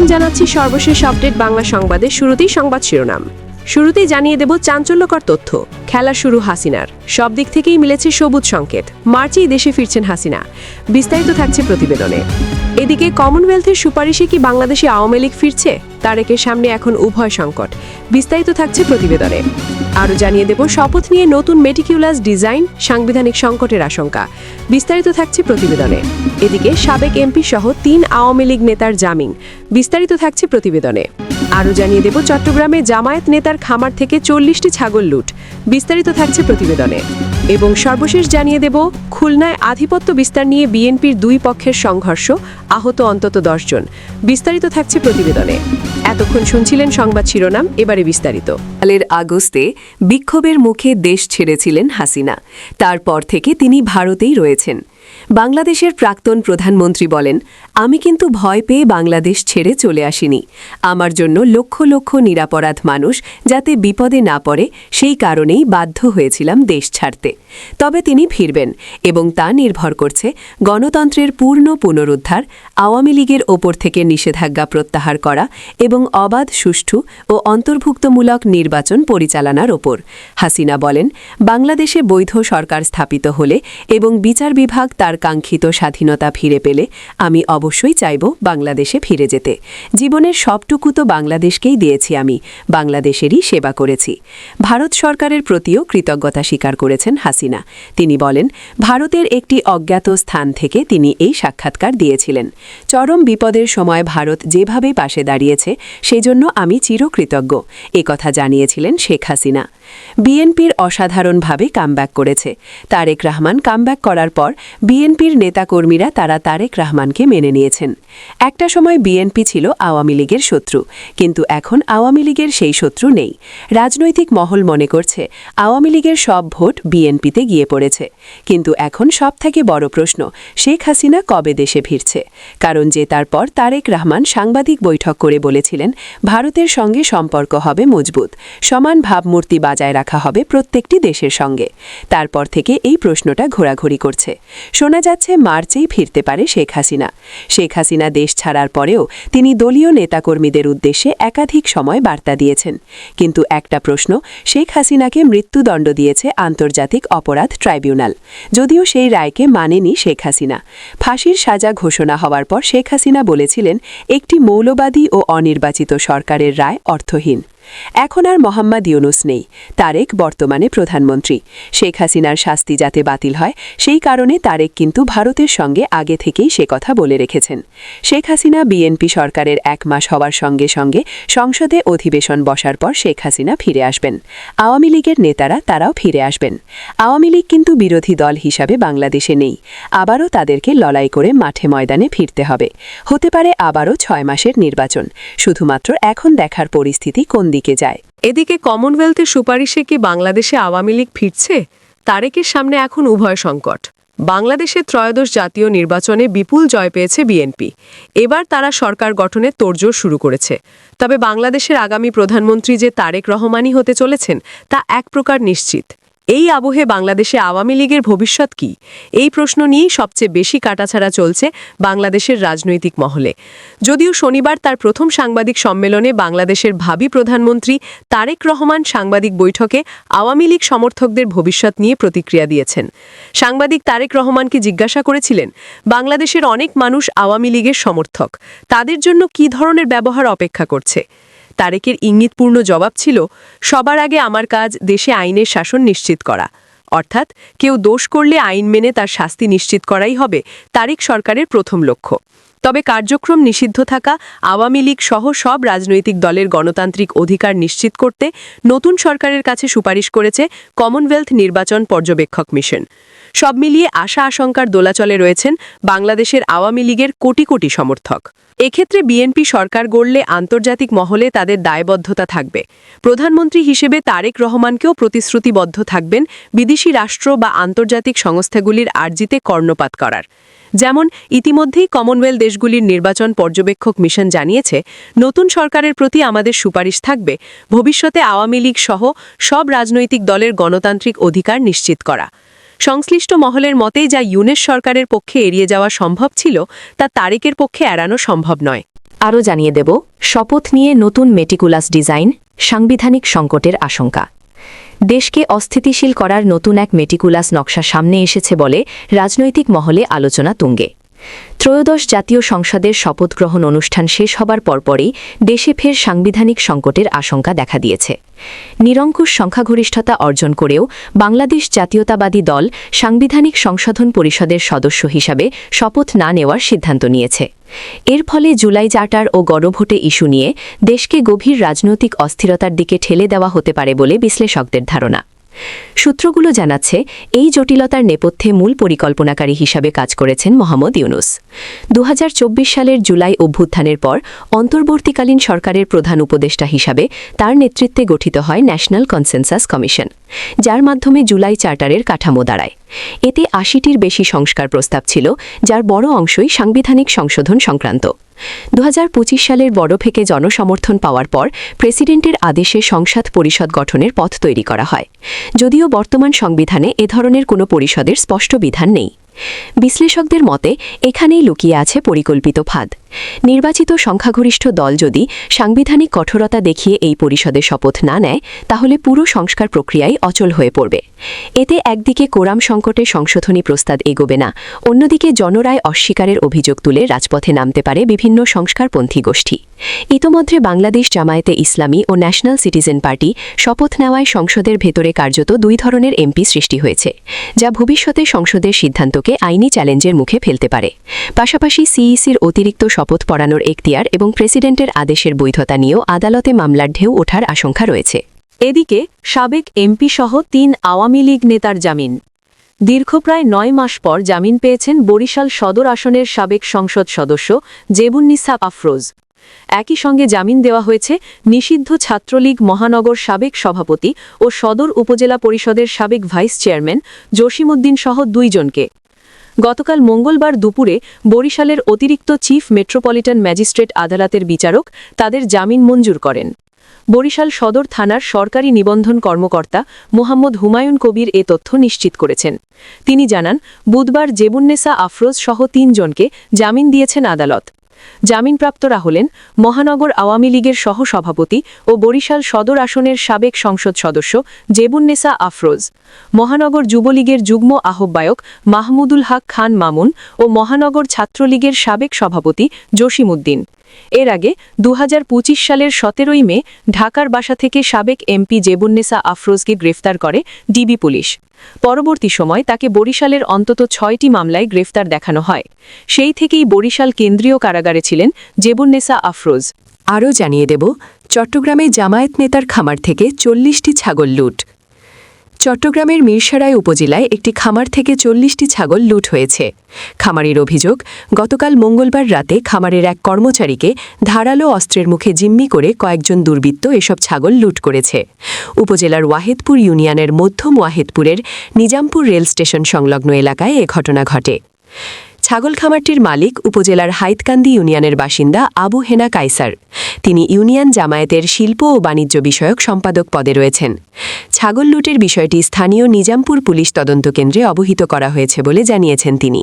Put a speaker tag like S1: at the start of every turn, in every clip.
S1: স্বাগতম জানাচ্ছি সর্বশেষ আপডেট বাংলা সংবাদে শুরুতেই সংবাদ শিরোনাম। শুরুতেই জানিয়ে দেব চাঞ্চল্যকর তথ্য। খেলা শুরু হাসিনার। সব দিক থেকেই মিলেছে সবুজ সংকেত। মার্চেই দেশে ফিরছেন হাসিনা। বিস্তারিত থাকছে প্রতিবেদনে। এদিকে কমনওয়েলথের সুপারিশে কি বাংলাদেশে আওয়ামী লীগ ফিরছে? তারেকের সামনে এখন উভয় সংকট। বিস্তারিত থাকছে প্রতিবেদনে। আরও জানিয়ে দেব, শপথ নিয়ে নতুন মেটিকিউলাস ডিজাইন, সাংবিধানিক সংকটের আশঙ্কা। বিস্তারিত থাকছে প্রতিবেদনে। এদিকে সাবেক এমপি সহ তিন আওয়ামী লীগ নেতার জামিন। বিস্তারিত থাকছে প্রতিবেদনে। আরও জানিয়ে দেব, চট্টগ্রামে জামায়াত নেতার খামার থেকে চল্লিশটি ছাগল লুট। বিস্তারিত থাকছে প্রতিবেদনে। এবং সর্বশেষ জানিয়ে দেব, খুলনায় আধিপত্য বিস্তার নিয়ে বিএনপির দুই পক্ষের সংঘর্ষ, আহত অন্তত দশজন বিস্তারিত থাকছে প্রতিবেদনে। এতক্ষণ শুনছিলেন সংবাদ শিরোনাম, এবারে বিস্তারিত।
S2: সালের আগস্টে বিক্ষোভের মুখে দেশ ছেড়েছিলেন হাসিনা। তারপর থেকে তিনি ভারতেই রয়েছেন। বাংলাদেশের প্রাক্তন প্রধানমন্ত্রী বলেন, আমি কিন্তু ভয় পেয়ে বাংলাদেশ ছেড়ে চলে আসিনি। আমার জন্য লক্ষ লক্ষ নিরাপরাধ মানুষ যাতে বিপদে না পড়ে, সেই কারণেই বাধ্য হয়েছিলাম দেশ ছাড়তে। তবে তিনি ফিরবেন এবং তা নির্ভর করছে গণতন্ত্রের পূর্ণ পুনরুদ্ধার, আওয়ামী লীগের ওপর থেকে নিষেধাজ্ঞা প্রত্যাহার করা এবং অবাধ, সুষ্ঠু ও অন্তর্ভুক্তমূলক নির্বাচন পরিচালনার ওপর। হাসিনা বলেন, বাংলাদেশে বৈধ সরকার স্থাপিত হলে এবং বিচার বিভাগ তার কাঙ্ক্ষিত স্বাধীনতা ফিরে পেলে আমি অবশ্যই চাইব বাংলাদেশে ফিরে যেতে। জীবনের সবটুকু তো বাংলাদেশকেই দিয়েছি আমি, বাংলাদেশেরই সেবা করেছি। ভারত সরকারের প্রতিও কৃতজ্ঞতা স্বীকার করেছেন হাসিনা। তিনি বলেন, ভারতের একটি অজ্ঞাত স্থান থেকে তিনি এই সাক্ষাৎকার দিয়েছিলেন। চরম বিপদের সময় ভারত যেভাবে পাশে দাঁড়িয়েছে, সেজন্য আমি চিরকৃতজ্ঞ একথা জানিয়েছিলেন শেখ হাসিনা। বিএনপির অসাধারণভাবে কামব্যাক করেছে। তারেক রহমান কামব্যাক করার পর বিএনপির নেতাকর্মীরা তারা তারেক রহমানকে মেনে নিয়েছেন। একটা সময় বিএনপি ছিল আওয়ামী লীগের শত্রু, কিন্তু এখন আওয়ামী লীগের সেই শত্রু নেই। রাজনৈতিক মহল মনে করছে, আওয়ামী লীগের সব ভোট বিএনপিতে গিয়ে পড়েছে। কিন্তু এখন সবথেকে বড় প্রশ্ন, শেখ হাসিনা কবে দেশে ফিরছে? কারণ যে তারপর তারেক রহমান সাংবাদিক বৈঠক করে বলেছিলেন, ভারতের সঙ্গে সম্পর্ক হবে মজবুত, সমান ভাবমূর্তি বাজায় রাখা হবে প্রত্যেকটি দেশের সঙ্গে। তারপর থেকে এই প্রশ্নটা ঘোরাঘুরি করছে। শোনা যাচ্ছে মার্চেই ফিরতে পারে শেখ হাসিনা। শেখ হাসিনা দেশ ছাড়ার পরেও তিনি দলীয় নেতাকর্মীদের উদ্দেশ্যে একাধিক সময় বার্তা দিয়েছেন। কিন্তু একটা প্রশ্ন, শেখ হাসিনাকে মৃত্যুদণ্ড দিয়েছে আন্তর্জাতিক অপরাধ ট্রাইব্যুনাল। যদিও সেই রায়কে মানেনি শেখ হাসিনা। ফাঁসির সাজা ঘোষণা হওয়ার পর শেখ হাসিনা বলেছিলেন, একটি মৌলবাদী ও অনির্বাচিত সরকারের রায় অর্থহীন। এখন আর মোহাম্মদ ইউনুস নেই, তারেক বর্তমানে প্রধানমন্ত্রী। শেখ হাসিনার শাস্তি যাতে বাতিল হয়, সেই কারণে তারেক কিন্তু ভারতের সঙ্গে আগে থেকেই সে কথা বলে রেখেছেন। শেখ হাসিনা বিএনপি সরকারের এক মাস হওয়ার সঙ্গে সঙ্গে সংসদে অধিবেশন বসার পর শেখ হাসিনা ফিরে আসবেন। আওয়ামী লীগের নেতারা তারাও ফিরে আসবেন। আওয়ামী লীগ কিন্তু বিরোধী দল হিসাবে বাংলাদেশে নেই। আবারও তাদেরকে লড়াই করে মাঠে ময়দানে ফিরতে হবে। হতে পারে আবারও ছয় মাসের নির্বাচন। শুধুমাত্র এখন দেখার পরিস্থিতি কোন দিকে? যায়।
S1: এদিকে কমনওয়েলথের সুপারিশে কি বাংলাদেশে আওয়ামী লীগ ফিরছে? তারেকের সামনে এখন উভয় সংকট। বাংলাদেশের ত্রয়োদশ জাতীয় নির্বাচনে বিপুল জয় পেয়েছে বিএনপি। এবার তারা সরকার গঠনের তোড়জোড় শুরু করেছে। তবে বাংলাদেশের আগামী প্রধানমন্ত্রী যে তারেক রহমানই হতে চলেছেন, তা এক প্রকার নিশ্চিত। এই আবহে বাংলাদেশে আওয়ামী লীগের ভবিষ্যৎ কি? এই প্রশ্ন নিয়েই সবচেয়ে বেশি কাটাছাড়া চলছে বাংলাদেশের রাজনৈতিক মহলে। যদিও শনিবার তার প্রথম সাংবাদিক সম্মেলনে বাংলাদেশের ভাবি প্রধানমন্ত্রী তারেক রহমান সাংবাদিক বৈঠকে আওয়ামী লীগ সমর্থকদের ভবিষ্যৎ নিয়ে প্রতিক্রিয়া দিয়েছেন। সাংবাদিক তারেক রহমানকে জিজ্ঞাসা করেছিলেন, বাংলাদেশের অনেক মানুষ আওয়ামী লীগের সমর্থক, তাদের জন্য কী ধরনের ব্যবহার অপেক্ষা করছে? তারেকের ইঙ্গিতপূর্ণ জবাব ছিল, সবার আগে আমার কাজ দেশে আইনের শাসন নিশ্চিত করা। অর্থাৎ কেউ দোষ করলে আইন মেনে তার শাস্তি নিশ্চিত করাই হবে তারেক সরকারের প্রথম লক্ষ্য। তবে কার্যক্রম নিষিদ্ধ থাকা আওয়ামী লীগ সহ সব রাজনৈতিক দলের গণতান্ত্রিক অধিকার নিশ্চিত করতে নতুন সরকারের কাছে সুপারিশ করেছে কমনওয়েলথ নির্বাচন পর্যবেক্ষক মিশন। সব মিলিয়ে আশা আশঙ্কার দোলাচলে রয়েছেন বাংলাদেশের আওয়ামী লীগের কোটি কোটি সমর্থক। এক্ষেত্রে বিএনপি সরকার গড়লে আন্তর্জাতিক মহলে তাদের দায়বদ্ধতা থাকবে। প্রধানমন্ত্রী হিসেবে তারেক রহমানকেও প্রতিশ্রুতিবদ্ধ থাকবেন বিদেশি রাষ্ট্র বা আন্তর্জাতিক সংস্থাগুলির আর্জিতে কর্ণপাত করার। যেমন ইতিমধ্যেই কমনওয়েলথ দেশগুলির নির্বাচন পর্যবেক্ষক মিশন জানিয়েছে, নতুন সরকারের প্রতি আমাদের সুপারিশ থাকবে ভবিষ্যতে আওয়ামী লীগ সহ সব রাজনৈতিক দলের গণতান্ত্রিক অধিকার নিশ্চিত করা। সংশ্লিষ্ট মহলের মতেই যা ইউনেস সরকারের পক্ষে এড়িয়ে যাওয়া সম্ভব ছিল, তা তারেকের পক্ষে এড়ানো সম্ভব নয়।
S3: আরও জানিয়ে দেব, শপথ নিয়ে নতুন মেটিকুলাস ডিজাইন, সাংবিধানিক সংকটের আশঙ্কা। দেশকে অস্থিতিশীল করার নতুন এক মেটিকুলাস নকশা সামনে এসেছে বলে রাজনৈতিক মহলে আলোচনা তুঙ্গে। ত্রয়োদশ জাতীয় সংসদের শপথ গ্রহণ অনুষ্ঠান শেষ হবার পরপরই দেশে ফের সাংবিধানিক সংকটের আশঙ্কা দেখা দিয়েছে। নিরঙ্কুশ সংখ্যাগরিষ্ঠতা অর্জন করেও বাংলাদেশ জাতীয়তাবাদী দল সাংবিধানিক সংশোধন পরিষদের সদস্য হিসাবে শপথ না নেওয়ার সিদ্ধান্ত নিয়েছে। এর ফলে জুলাই চার্টার ও গণভোটে ইস্যু নিয়ে দেশকে গভীর রাজনৈতিক অস্থিরতার দিকে ঠেলে দেওয়া হতে পারে বলে বিশ্লেষকদের ধারণা। সূত্রগুলো জানাচ্ছে, এই জটিলতার নেপথ্যে মূল পরিকল্পনাকারী হিসাবে কাজ করেছেন মোহাম্মদ ইউনুস। দু হাজার চব্বিশ সালের জুলাই অভ্যুত্থানের পর অন্তর্বর্তীকালীন সরকারের প্রধান উপদেষ্টা হিসাবে তার নেতৃত্বে গঠিত হয় ন্যাশনাল কনসেনসাস কমিশন, যার মাধ্যমে জুলাই চার্টারের কাঠামো দাঁড়ায়। এতে আশিটির বেশি সংস্কার প্রস্তাব ছিল, যার বড় অংশই সাংবিধানিক সংশোধন সংক্রান্ত। দু হাজার পঁচিশ সালের বড় বড়ফেকে জনসমর্থন পাওয়ার পর প্রেসিডেন্টের আদেশে সংসদ পরিষদ গঠনের পথ তৈরি করা হয়। যদিও বর্তমান সংবিধানে এ ধরনের কোনো পরিষদের স্পষ্ট বিধান নেই। বিশ্লেষকদের মতে, এখানেই লুকিয়ে আছে পরিকল্পিত ফাঁদ। নির্বাচিত সংখ্যাগরিষ্ঠ দল যদি সাংবিধানিক কঠোরতা দেখিয়ে এই পরিষদে শপথ না নেয়, তাহলে পুরো সংস্কার প্রক্রিয়াই অচল হয়ে পড়বে। এতে একদিকে কোরাম সংকটে সংশোধনী প্রস্তাব এগোবে না, অন্যদিকে জনরায় অস্বীকারের অভিযোগ তুলে রাজপথে নামতে পারে বিভিন্ন সংস্কারপন্থী গোষ্ঠী। ইতোমধ্যে বাংলাদেশ জামায়াতে ইসলামী ও ন্যাশনাল সিটিজেন পার্টি শপথ নেওয়ায় সংসদের ভেতরে কার্যত দুই ধরনের এমপি সৃষ্টি হয়েছে, যা ভবিষ্যতে সংসদের সিদ্ধান্তকে আইনি চ্যালেঞ্জের মুখে ফেলতে পারে। পাশাপাশি সিইসির অতিরিক্ত শপথ পড়ানোর এখতিয়ার এবং প্রেসিডেন্টের আদেশের বৈধতা নিয়েও আদালতে মামলার ঢেউ ওঠার আশঙ্কা রয়েছে।
S2: এদিকে, সাবেক এমপি সহ তিন আওয়ামী লীগ নেতার জামিন। দীর্ঘ প্রায় নয় মাস পর জামিন পেয়েছেন বরিশাল সদর আসনের সাবেক সংসদ সদস্য জেবুন্নিসা আফরোজ। একই সঙ্গে জামিন দেওয়া হয়েছে নিষিদ্ধ ছাত্রলীগ মহানগর সাবেক সভাপতি ও সদর উপজেলা পরিষদের সাবেক ভাইস চেয়ারম্যান জসিমউদ্দিন সহ দুইজনকে। গতকাল মঙ্গলবার দুপুরে বরিশালের অতিরিক্ত চিফ মেট্রোপলিটন ম্যাজিস্ট্রেট আদালতের বিচারক তাদের জামিন মঞ্জুর করেন। বরিশাল সদর থানার সরকারি নিবন্ধন কর্মকর্তা মোহাম্মদ হুমায়ুন কবির এ তথ্য নিশ্চিত করেছেন। তিনি জানান, বুধবার জেবুন্নেসা আফরোজ সহ তিনজনকে জামিন দিয়েছেন আদালত। জামিনপ্রাপ্তরা হলেন মহানগর আওয়ামী লীগের সহসভাপতি ও বরিশাল সদর আসনের সাবেক সংসদ সদস্য জেবুন্নেসা আফরোজ, মহানগর যুবলীগের যুগ্ম আহ্বায়ক মাহমুদুল হক খান মামুন ও মহানগর ছাত্রলীগের সাবেক সভাপতি জসিমউদ্দিন। এর আগে দু হাজার পঁচিশ সালের সতেরোই মে ঢাকার বাসা থেকে সাবেক এমপি জেবুন্নেসা আফরোজকে গ্রেফতার করে ডিবি পুলিশ। পরবর্তী সময় তাকে বরিশালের অন্তত ছয়টি মামলায় গ্রেফতার দেখানো হয়। সেই থেকেই বরিশাল কেন্দ্রীয় কারাগারে ছিলেন জেবুন্নেসা আফরোজ।
S4: আরও জানিয়ে দেব, চট্টগ্রামে জামায়াত নেতার খামার থেকে চল্লিশটি ছাগল লুট। চট্টগ্রামের মিরসরাই উপজেলায় একটি খামার থেকে চল্লিশটি ছাগল লুট হয়েছে। খামারের অভিযোগ, গতকাল মঙ্গলবার রাতে খামারের এক কর্মচারীকে ধারালো অস্ত্রের মুখে জিম্মি করে কয়েকজন দুর্বৃত্ত এসব ছাগল লুট করেছে। উপজেলার ওয়াহেদপুর ইউনিয়নের মধ্যম ওয়াহেদপুরের নিজামপুর রেল স্টেশন সংলগ্ন এলাকায় এ ঘটনা ঘটে। ছাগল খামারটির মালিক উপজেলার হাইতকান্দি ইউনিয়নের বাসিন্দা আবু হেনা কাইসার তিনি ইউনিয়ন জামায়াতের শিল্প ও বাণিজ্য বিষয়ক সম্পাদক পদে রয়েছেন। ছাগল লুটের বিষয়টি স্থানীয় নিজামপুর পুলিশ তদন্ত কেন্দ্রে অবহিত করা হয়েছে বলে জানিয়েছেন তিনি।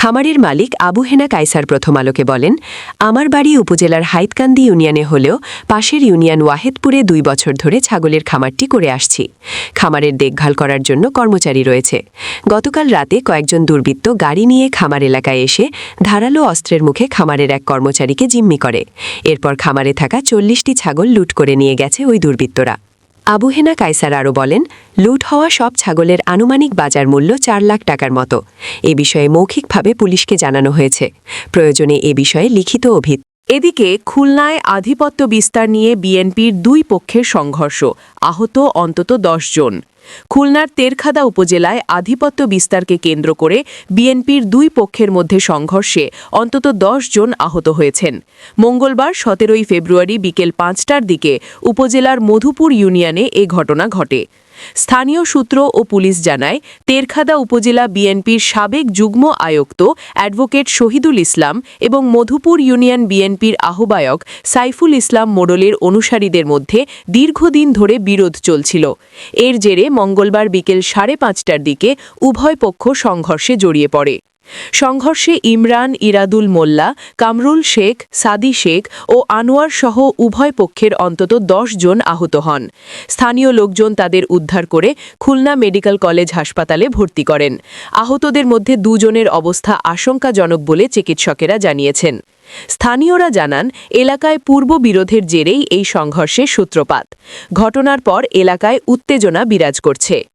S4: খামারের মালিক আবু হেনা কাইসার প্রথম আলোকে বলেন, আমার বাড়ি উপজেলার হাইতকান্দি ইউনিয়নে হলেও পাশের ইউনিয়ন ওয়াহেদপুরে দুই বছর ধরে ছাগলের খামারটি করে আসছি। খামারের দেখভাল করার জন্য কর্মচারী রয়েছে। গতকাল রাতে কয়েকজন দুর্বৃত্ত গাড়ি নিয়ে খামার এলাকায় এসে ধারালো অস্ত্রের মুখে খামারের এক কর্মচারীকে জিম্মি করে। এরপর খামারে থাকা চল্লিশটি ছাগল লুট করে নিয়ে গেছে ওই দুর্বৃত্তরা। আবুহেনা কাইসার আরও বলেন, লুট হওয়া সব ছাগলের আনুমানিক বাজার মূল্য চার লাখ টাকার মতো। এ বিষয়ে মৌখিকভাবে পুলিশকে জানানো হয়েছে। প্রয়োজনে এ বিষয়ে লিখিত অভিত
S2: এদিকে খুলনায় আধিপত্য বিস্তার নিয়ে বিএনপির দুই পক্ষের সংঘর্ষ। আহত অন্তত জন। খুলনার তেরখাদা উপজেলায় আধিপত্য বিস্তারকে কেন্দ্র করে বিএনপির দুই পক্ষের মধ্যে সংঘর্ষে অন্তত দশ জন আহত হয়েছেন। মঙ্গলবার সতেরোই ফেব্রুয়ারি বিকেল পাঁচটার দিকে উপজেলার মধুপুর ইউনিয়নে এ ঘটনা ঘটে। স্থানীয় সূত্র ও পুলিশ জানায়, তেরখাদা উপজেলা বিএনপির সাবেক যুগ্ম আয়ুক্ত অ্যাডভোকেট শহীদুল ইসলাম এবং মধুপুর ইউনিয়ন বিএনপির আহ্বায়ক সাইফুল ইসলাম মোড়লের অনুসারীদের মধ্যে দীর্ঘদিন ধরে বিরোধ চলছিল। এর জেরে মঙ্গলবার বিকেল সাড়ে পাঁচটার দিকে উভয় পক্ষ সংঘর্ষে জড়িয়ে পড়ে। সংঘর্ষে ইমরান, ইরাদুল মোল্লা, কামরুল শেখ, সাদি শেখ ও আনোয়ার সহ উভয় পক্ষের অন্তত দশ জন আহত হন। স্থানীয় লোকজন তাদের উদ্ধার করে খুলনা মেডিকেল কলেজ হাসপাতালে ভর্তি করেন। আহতদের মধ্যে দুজনের অবস্থা আশঙ্কাজনক বলে চিকিৎসকেরা জানিয়েছেন। স্থানীয়রা জানান, এলাকায় পূর্ব বিরোধের জেরেই এই সংঘর্ষের সূত্রপাত। ঘটনার পর এলাকায় উত্তেজনা বিরাজ করছে।